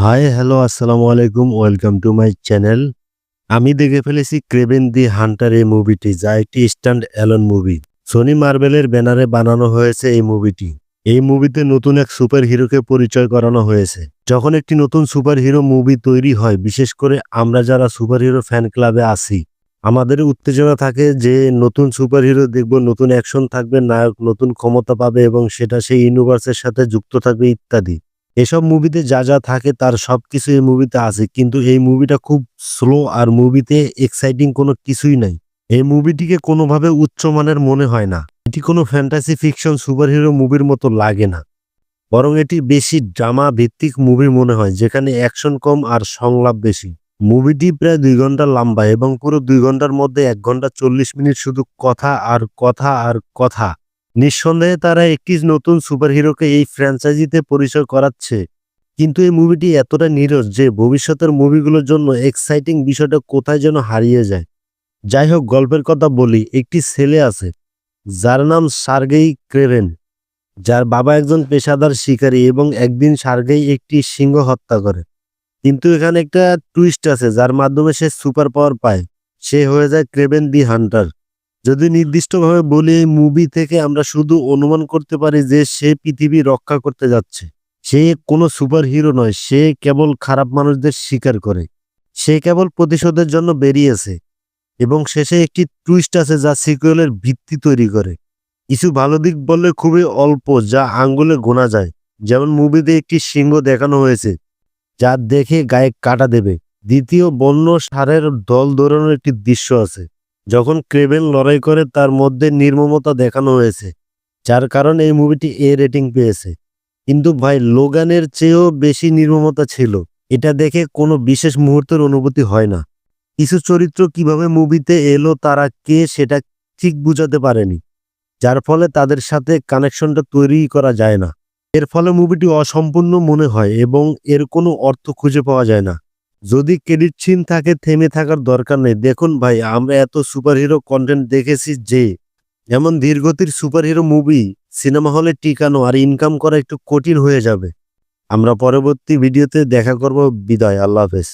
Hi hello আসসালামু আলাইকুম welcome to my channel আমি দেখে ফেলেছি ক্রেভেন দি হান্টার এই মুভিটি যা একটি স্ট্যান্ড অ্যালন মুভি সোনি মার্বেলের ব্যানারে বানানো হয়েছে এই মুভিটি এই মুভিতে নতুন এক সুপার হিরোকে পরিচয় করানো হয়েছে। যখন একটি নতুন সুপার হিরো মুভি তৈরি হয়, বিশেষ করে আমরা যারা সুপার হিরো ফ্যান ক্লাবে আছি, আমাদের উত্তেজনা থাকে যে নতুন সুপার হিরো দেখব, নতুন অ্যাকশন থাকবে, নায়ক নতুন ক্ষমতা পাবে এবং সেটা সেই ইউনিভার্সের সাথে যুক্ত থাকবে, ইত্যাদি। এসব মুভিতে যা যা থাকে তার সবকিছু এই মুভিতে আছে, কিন্তু এই মুভিটা খুব স্লো আর মুভিতে এক্সাইটিং কোনো কিছুই নাই। এই মুভিটিকে কোনোভাবে উচ্চমানের মনে হয় না। এটি কোনো ফ্যান্টাসি ফিকশন সুপারহিরো মুভির মতো লাগে না। বরং এটি বেশি ড্রামা ভিত্তিক মুভি মনে হয়, যেখানে অ্যাকশন কম আর সংলাপ বেশি। মুভিটি প্রায় দুই ঘণ্টা লম্বা এবং পুরো দুই ঘণ্টার মধ্যে এক ঘণ্টা চল্লিশ মিনিট শুধু কথা আর কথা আর কথা। নিঃসন্দেহে তারা একটি নতুন সুপারহিরোকে এই ফ্র্যাঞ্চাইজিতে পরিচয় করাচ্ছে। কিন্তু এই মুভিটি এতটা নিরস যে ভবিষ্যতের মুভিগুলোর জন্য এক্সাইটিং বিষয়টা কোথায় যেন হারিয়ে যায়। যাই হোক, গল্পের কথা বলি, একটি ছেলে আছে, যার নাম সার্গেই ক্রেভেন, যার বাবা একজন পেশাদার শিকারী এবং একদিন সার্গেই একটি সিংহ হত্যা করে। কিন্তু এখানে একটা টুইস্ট আছে, যার মাধ্যমে সে সুপার পাওয়ার পায়। সে হয়ে যায় ক্রেভেন দি হান্টার। যদি নির্দিষ্টভাবে বলি মুভি থেকে আমরা শুধু অনুমান করতে পারি যে, সে পৃথিবী রক্ষা করতে যাচ্ছে। সে কোনো সুপার হিরো নয়, সে কেবল খারাপ মানুষদের শিকার করে। সে কেবল প্রতিশোধের জন্য বেরিয়েছে এবং শেষে একটি টুইস্ট আছে যা সিকুয়েলের ভিত্তি তৈরি করে। কিছু ভালো দিক বললে খুবই অল্প, যা আঙ্গুলে গোনা যায়। যেমন মুভিতে একটি সিংহ দেখানো হয়েছে, যা দেখে গায়ে কাটা দেবে। দ্বিতীয় বন্য সারের দল দৌড়ানোর একটি দৃশ্য আছে। যখন ক্রেভেন লড়াই করে, তার মধ্যে নির্মমতা দেখানো হয়েছে, যার কারণে এই মুভিটি এ রেটিং পেয়েছে। কিন্তু ভাই, লোগানের চেয়েও বেশি নির্মমতা ছিল। এটা দেখে কোনো বিশেষ মুহূর্তের অনুভূতি হয় না। কিছু চরিত্র কীভাবে মুভিতে এলো, তারা কে সেটা ঠিক বুঝাতে পারেনি। যার ফলে তাদের সাথে কানেকশনটা তৈরি করা যায় না। এর ফলে মুভিটি অসম্পূর্ণ মনে হয় এবং এর কোনো অর্থ খুঁজে পাওয়া যায় না। যদি ক্রেডিট সিন থাকে, থেমে থাকার দরকার নেই। দেখুন ভাই, আমরা এত সুপারহিরো কন্টেন্ট দেখেছি যে এমন ধীরগতির সুপারহিরো মুভি সিনেমা হলে টিকানো আর ইনকাম করা একটু কঠিন হয়ে যাবে। আমরা পরবর্তী ভিডিওতে দেখা করব। বিদায়, আল্লাহ হাফেজ।